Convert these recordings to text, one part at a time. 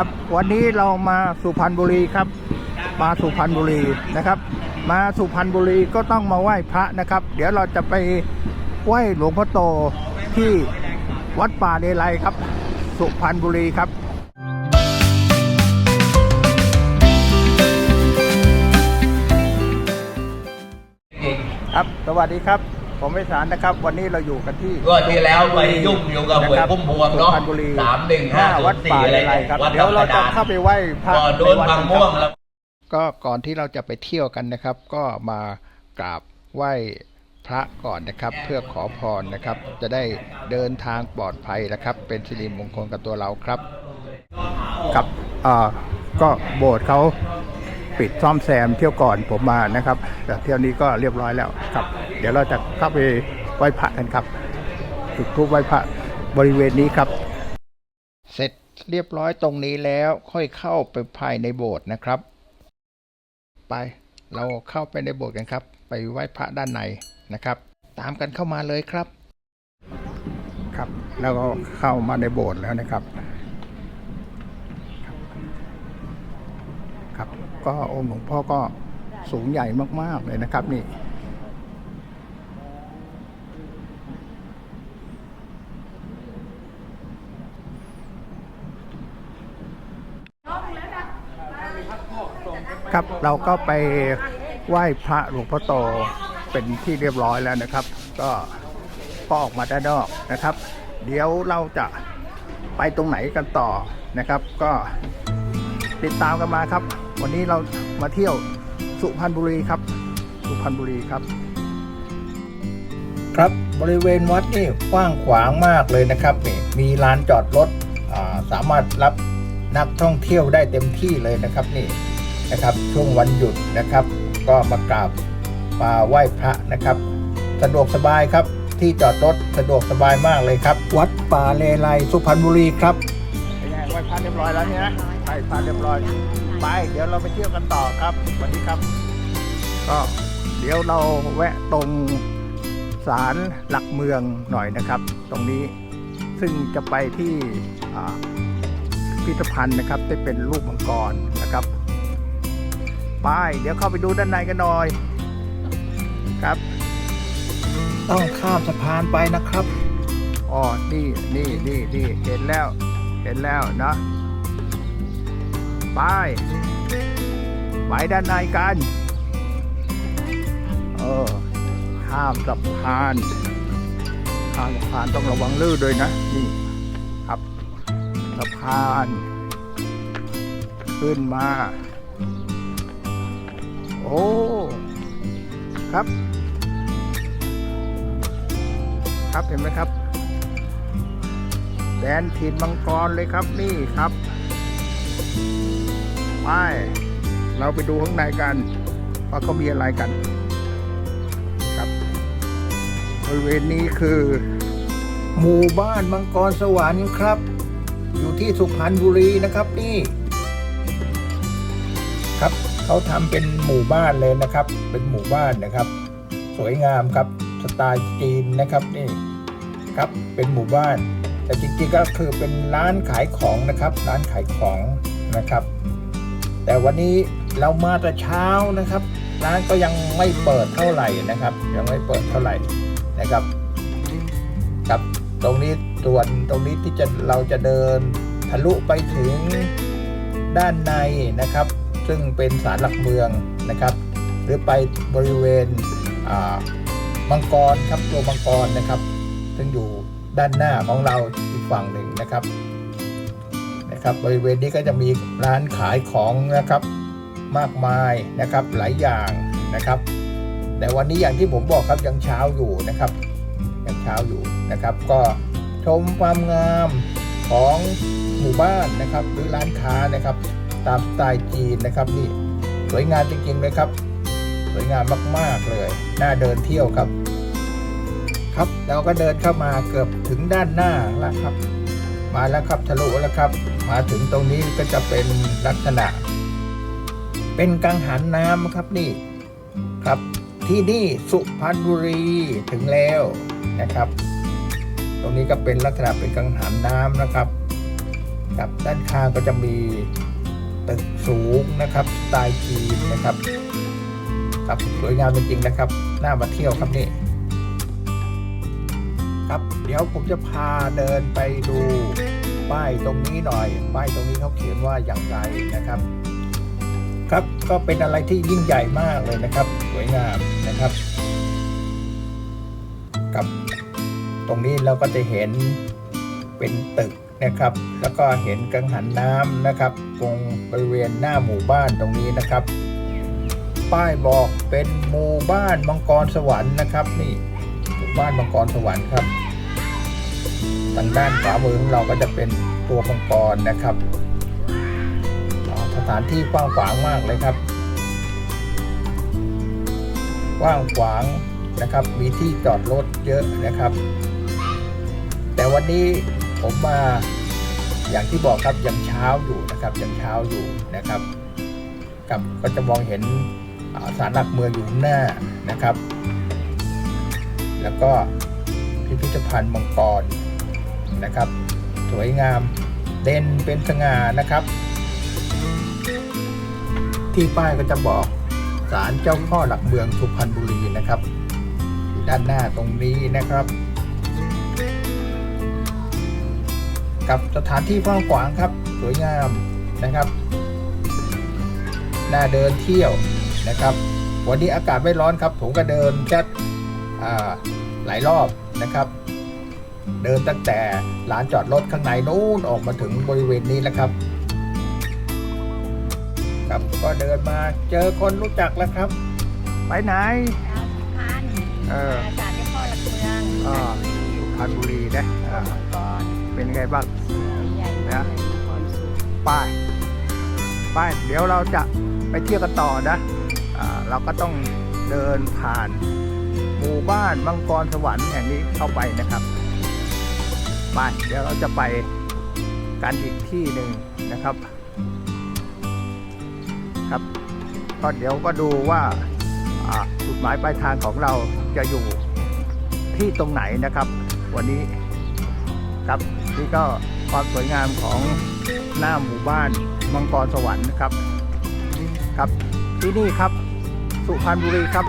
ครับวันนี้เรามาสุพรรณบุรีครับ มาสุพรรณบุรีนะครับ มาสุพรรณบุรีก็ต้องมาไหว้พระนะครับ เดี๋ยวเราจะไปไหว้หลวงพ่อโตที่วัดป่าเดลัยครับ สุพรรณบุรีครับครับ สวัสดีครับ ผมไพศาลนะครับ วันนี้เราอยู่กันที่ก็ที่แล้วไปยุ่งอยู่กับหวยพุ่มพวงเนาะสุพรรณบุรีสามหนึ่งห้าวัดป่าเดลัยครับวัดเดี๋ยวเราจะเข้าไปไหว้พระก่อนโดนในวัพังกัม่วงครับแล้วก็ก่อนที่เราจะไปเที่ยวกันนะครับ ก็มากราบไหว้พระก่อนนะครับ เพื่อขอพรนะครับ จะได้เดินทางปลอดภัยนะครับ เป็นสิริมงคลกับตัวเราครับครับอ่าก็โบสถ์เขาปิดซ่อมแซมเที่ยวก่อนผมมานะครับ แต่เที่ยวนี้ก็เรียบร้อยแล้วครับ เดี๋ยวเราจะเข้าไปไหว้พระกันครับจุดธูปไหว้พระบริเวณนี้ครับ เสร็จเรียบร้อยตรงนี้แล้วค่อยเข้าไปภายในโบสถ์นะครับ ไปเราเข้าไปในโบสถ์กันครับ ไปไหว้พระด้านในนะครับ ตามกันเข้ามาเลยครับ ครับแล้วก็เข้ามาในโบสถ์แล้วนะครับครับ ก็องค์หลวงพ่อก็สูงใหญ่มากๆเลยนะครับนี่ ครับ เราก็ไปไหว้พระหลวงพ่อโตเป็นที่เรียบร้อยแล้วนะครับ ก็ก็ออกมาด้านนอกนะครับ เดี๋ยวเราจะไปตรงไหนกันต่อนะครับ ก็ติดตามกันมาครับ วันนี้เรามาเที่ยวสุพรรณบุรีครับ สุพรรณบุรีครับ ครับบริเวณวัดนี่กว้างขวางมากเลยนะครับนี่มีลานจอดรถสามารถรับนักท่องเที่ยวได้เต็มที่เลยนะครับนี่ นะครับ ช่วงวันหยุดนะครับ ก็มากราบมาไหว้พระนะครับ สะดวกสบายครับที่จอดรถสะดวกสบายมากเลยครับ วัดป่าเลไลสุพรรณบุรีครับเป็นไงไหว้พระเรียบร้อยแล้วเนี่ยนะไหว้พระเรียบร้อยไปเดี๋ยวเราไปเที่ยวกันต่อครับสวัสดีครับ ก็เดี๋ยวเราแวะตรงศาลหลักเมืองหน่อยนะครับ ตรงนี้ซึ่งจะไปที่อ่าพิพิธภัณฑ์นะครับที่เป็นรูปมังกรนะครับ ไป เดี๋ยวเข้าไปดูด้านในกันหน่อย ครับ ต้องข้ามสะพานไปนะครับอ๋อนี่นี่นี่นี่เห็นแล้ว เห็นแล้วนะไปไปด้านในกันเออข้ามสะพานข้ามสะพานต้องระวังลื่นด้วยนะนี่ครับสะพาน ขึ้นมา โอ้ ครับ ครับเห็นไหมครับ แดนถิ่นมังกรเลยครับนี่ครับ ไป เราไปดูข้างในกัน ว่าเขามีอะไรกัน ครับบริเวณนี้คือ หมู่บ้านมังกรสวรรค์ครับ อยู่ที่สุพรรณบุรีนะครับนี่ เขาทำเป็นหมู่บ้านเลยนะครับ เป็นหมู่บ้านนะครับ สวยงามครับสไตล์จีนนะครับนี่ครับเป็นหมู่บ้าน แต่จริงๆก็คือเป็นร้านขายของนะครับ ร้านขายของนะครับ แต่วันนี้เรามาแต่เช้านะครับ ร้านก็ยังไม่เปิดเท่าไหร่นะครับ ยังไม่เปิดเท่าไหร่นะครับครับตรงนี้ส่วนตรงนี้ที่จะเราจะเดินทะลุไปถึงด้านในนะครับ ซึ่งเป็นศาลหลักเมืองนะครับ หรือไปบริเวณมังกรครับตัวมังกรนะครับ ซึ่งอยู่ด้านหน้าของเราอีกฝั่งหนึ่งนะครับนะครับ บริเวณนี้ก็จะมีร้านขายของนะครับมากมายนะครับหลายอย่างนะครับ แต่วันนี้อย่างที่ผมบอกครับยังเช้าอยู่นะครับยังเช้าอยู่นะครับ ก็ชมความงามของหมู่บ้านนะครับ หรือร้านค้านะครับ ตามสไตล์จีนนะครับนี่สวยงามจริงๆเลยครับ สวยงามมากๆเลยน่าเดินเที่ยวครับ ครับเราก็เดินเข้ามาเกือบถึงด้านหน้าแล้วครับ มาแล้วครับทะลุแล้วครับ มาถึงตรงนี้ก็จะเป็นลักษณะ เป็นกังหันน้ำครับนี่ครับที่นี่สุพรรณบุรีถึงแล้วนะครับ ตรงนี้ก็เป็นลักษณะเป็นกังหันน้ำนะครับกับด้านข้างก็จะมี ตึกสูงนะครับสไตล์จีนนะครับ ครับสวยงามจริงๆนะครับน่ามาเที่ยวครับนี่ครับเดี๋ยวผมจะพาเดินไปดูป้ายตรงนี้หน่อยป้ายตรงนี้เขาเขียนว่าอย่างไรนะครับ ครับก็เป็นอะไรที่ยิ่งใหญ่มากเลยนะครับ สวยงามนะครับกับตรงนี้เราก็จะเห็นเป็นตึก นะครับ แล้วก็เห็นกังหันน้ำนะครับ ตรงบริเวณหน้าหมู่บ้านตรงนี้นะครับ ป้ายบอกเป็นหมู่บ้านมังกรสวรรค์นะครับนี่หมู่บ้านมังกรสวรรค์ครับทางด้านขวามือของเราก็จะเป็นตัวมังกรนะครับสถานที่กว้างขวางมากเลยครับกว้างขวางนะครับ มีที่จอดรถเยอะนะครับ แต่วันนี้ ผมมาอย่างที่บอกครับยังเช้าอยู่นะครับยังเช้าอยู่นะครับ กับก็จะมองเห็นอ่าศาลหลักเมืองอยู่ข้างหน้านะครับ แล้วก็พิพิธภัณฑ์มังกรนะครับ สวยงามเด่นเป็นสง่านะครับ ที่ป้ายก็จะบอกศาลเจ้าพ่อหลักเมืองสุพรรณบุรีนะครับด้านหน้าตรงนี้นะครับ กับสถานที่กว้างขวางครับ สวยงามนะครับน่าเดินเที่ยวนะครับ วันนี้อากาศไม่ร้อนครับ ผมก็เดินแค่อ่าหลายรอบนะครับ เดินตั้งแต่ลานจอดรถข้างในนู้นออกมาถึงบริเวณนี้แล้วครับครับก็เดินมาเจอคนรู้จักแล้วครับ ไปไหนดาวสุพรรณเอออาจารย์เจ้าพ่อหลักเมืองอ่าสุพรรณบุรีนะอ่ามังกร เป็นไงบ้าง ใหญ่มากเลยมังกรสูงไป้ายป้ายเดี๋ยวเราจะไปเที่ยวกันต่อนะอ่าเราก็ต้องเดินผ่าน หมู่บ้านมังกรสวรรค์แห่งนี้เข้าไปนะครับไปเดี๋ยวเราจะไปกันอีกที่หนึ่งนะครับ ครับก็เดี๋ยวก็ดูว่าอ่าจุดหมายปลายทางของเราจะอยู่ที่ตรงไหนนะครับ วันนี้ครับ นี่ก็ความสวยงามของหน้าหมู่บ้านมังกรสวรรค์นะครับ ครับที่นี่ครับสุพรรณบุรีครับ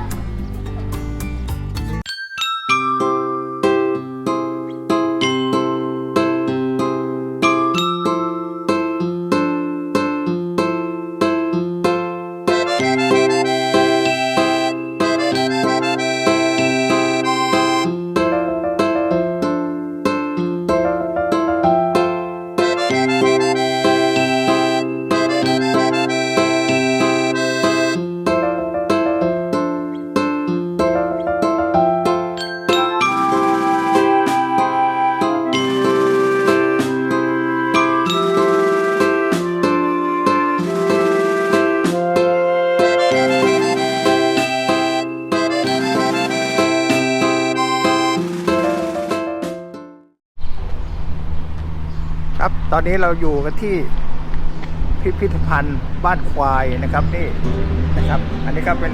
อนนี้เราอยู่กันที่พิพิธภัณฑ์บ้านควายนะครับนี่นะครับ อันนี้ก็เป็น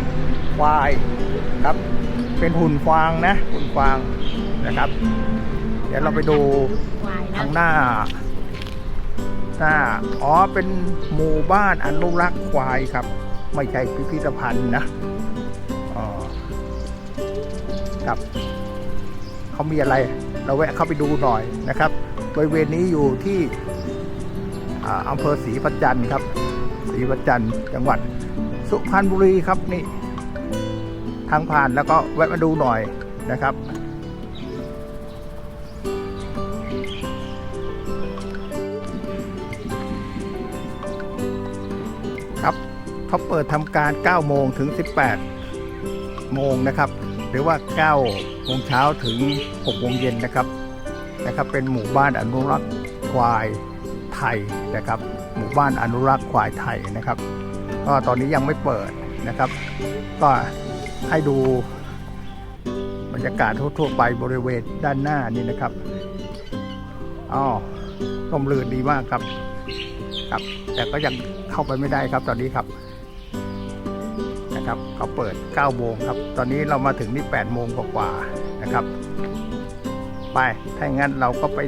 ควายครับ เป็นหุ่นฟางนะหุ่นฟางนะครับ เดี๋ยวเราไปดูทางหน้าหน้าอ๋อเป็นหมู่บ้านอนุรักษ์ควายครับ ไม่ใช่พิพิธภัณฑ์นะอ๋อครับเขามีอะไร เราแวะเข้าไปดูหน่อยนะครับบริเวณนี้อยู่ที่ อ่าอำเภอศรีประจันทร์ครับศรีประจันทร์จังหวัด สุพรรณบุรีครับนี่ ทางผ่านแล้วก็แวะมาดูหน่อยนะครับครับเขาเปิดทำการ 9 โมงถึง 18 โมงนะครับ หรือว่า 9 โมงเช้าถึง 6 โมงเย็นนะครับนะครับ เป็นหมู่บ้านอนุรักษ์ควาย ไทยนะครับ หมู่บ้านอนุรักษ์ควายไทยนะครับ ก็ตอนนี้ยังไม่เปิดนะครับ ก็ให้ดูบรรยากาศทั่วๆไปบริเวณด้านหน้านี่นะครับอ๋อร่มรื่นดีมากครับครับ แต่ก็ยังเข้าไปไม่ได้ครับตอนนี้ครับนะครับเขาเปิด 9 โมงครับ ตอนนี้เรามาถึงนี่8โมงกว่าๆนะครับ ไป ถ้าอย่างนั้นเราก็ไป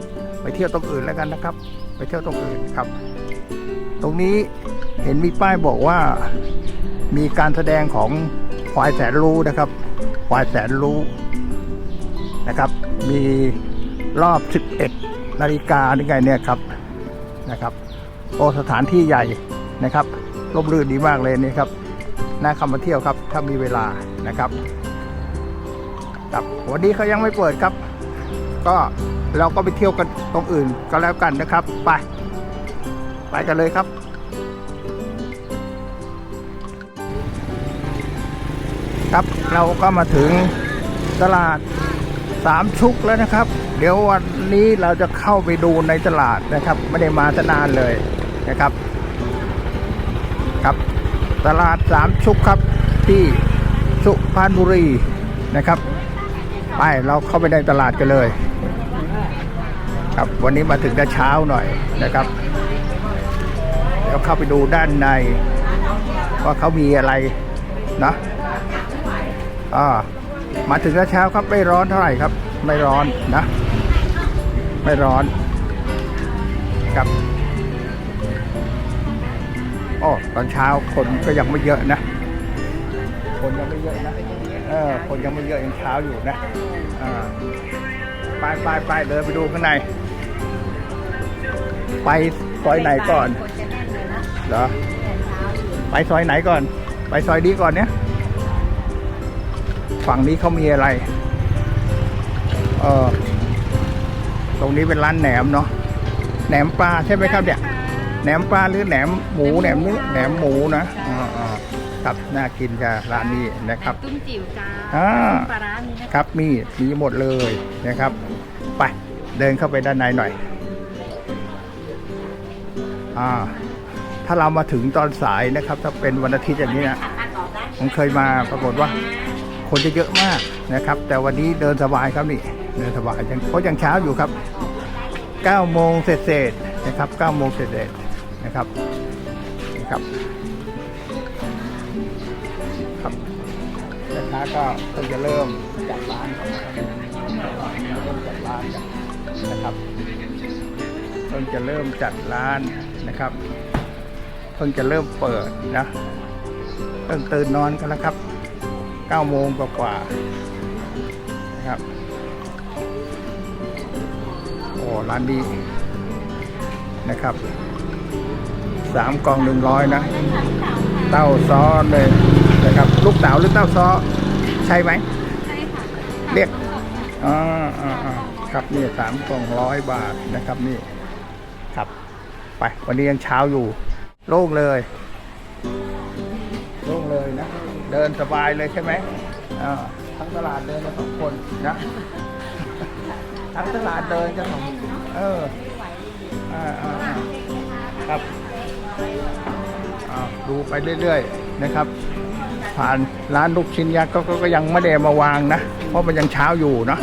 ไปเที่ยวตรงอื่นแล้วกันนะครับ ไปเที่ยวตรงอื่นครับ ตรงนี้เห็นมีป้ายบอกว่ามีการแสดงของควายแสนรู้นะครับ ควายแสนรู้นะครับ มีรอบ 11 นาฬิกานี่ไงเนี่ยครับนะครับ โอสถานที่ใหญ่นะครับร่มรื่นดีมากเลยนี่ครับน่าเข้ามาเที่ยวครับ ถ้ามีเวลานะครับครับวันนี้เขายังไม่เปิดครับ ก็เราก็ไปเที่ยวกันตรงอื่นก็แล้วกันนะครับ ไป ไปกันเลยครับครับเราก็มาถึงตลาดสามชุกแล้วนะครับ เดี๋ยววันนี้เราจะเข้าไปดูในตลาดนะครับ ไม่ได้มาจะนานเลยนะครับ ครับ ตลาดสามชุกครับที่สุพรรณบุรีนะครับ ไปเราเข้าไปในตลาดกันเลย ครับวันนี้มาถึงแต่เช้าหน่อยนะครับเดี๋ยวเข้าไปดูด้านใน ว่าเขามีอะไรนะอ่ามาถึงแต่เช้าครับไม่ร้อนเท่าไหร่ครับ ไม่ร้อนนะ ไม่ร้อนครับโอ้ตอนเช้าคนก็ยังไม่เยอะนะ คนยังไม่เยอะนะเออคนยังไม่เยอะยังเช้าอยู่นะอ่าไปไปไปเดินไปดูข้างใน ไปซอยไหนก่อนคนจะแน่นเลยนะเหรอแต่เช้าอยู่ไปซอยไหนก่อน ไปซอยนี้ก่อนเนี่ย ฝั่งนี้เขามีอะไร เออตรงนี้เป็นร้านแหนมเนาะแหนมปลาใช่ไหมครับเนี่ย แหนมปลาหรือแหนมหมูแหนมเนื้อแหนมหมูนะอ๋ออ๋อครับน่ากินจ้ะร้านนี้นะครับตุ้มจิ๋วจ้าอ่าปลาร้ามีนะครับมีมีหมดเลยนะครับ ไปเดินเข้าไปด้านในหน่อย อ่า ถ้าเรามาถึงตอนสายนะครับ ถ้าเป็นวันอาทิตย์อย่างนี้นะผมเคยมาปรากฏว่า คนจะเยอะมากนะครับ แต่วันนี้เดินสบายครับนี่เดินสบายยังเพราะยังเช้าอยู่ครับ9โมงเศษนะครับ9โมงเศษนะครับนี่ครับครับแม่ค้าก็เพิ่งจะเริ่มจัดร้านครับเริ่มจัดร้านนะครับ พิ่งจะเริ่มจัดร้านนะครับ เพิ่งจะเริ่มเปิดนะเพิ่งตื่นนอนกันแล้วครับ9โมงกว่าๆนะครับโอ้ร้านนี้นะครับสามกล่องหนึ่งร้อยนะ เต้าซ้อเลยนะครับ ลูกสาวหรือเต้าซ้อใช่ไหมใช่ค่ะเรียกอ่าอ่าอ่าครับนี่สามกล่องร้อยบาทนะครับนี่ ครับ ไปวันนี้ยังเช้าอยู่ โล่งเลย โล่งเลยนะ เดินสบายเลยใช่ไหมทั้งตลาดเดินกันสองคนนะ ทั้งตลาดเดินกันสองเอออ่าอ่าอ่าครับดูไปเรื่อยๆนะครับ ผ่านร้านลูกชิ้นยักษ์ก็ก็ยังไม่ได้มาวางนะ เพราะมันยังเช้าอยู่เนอะ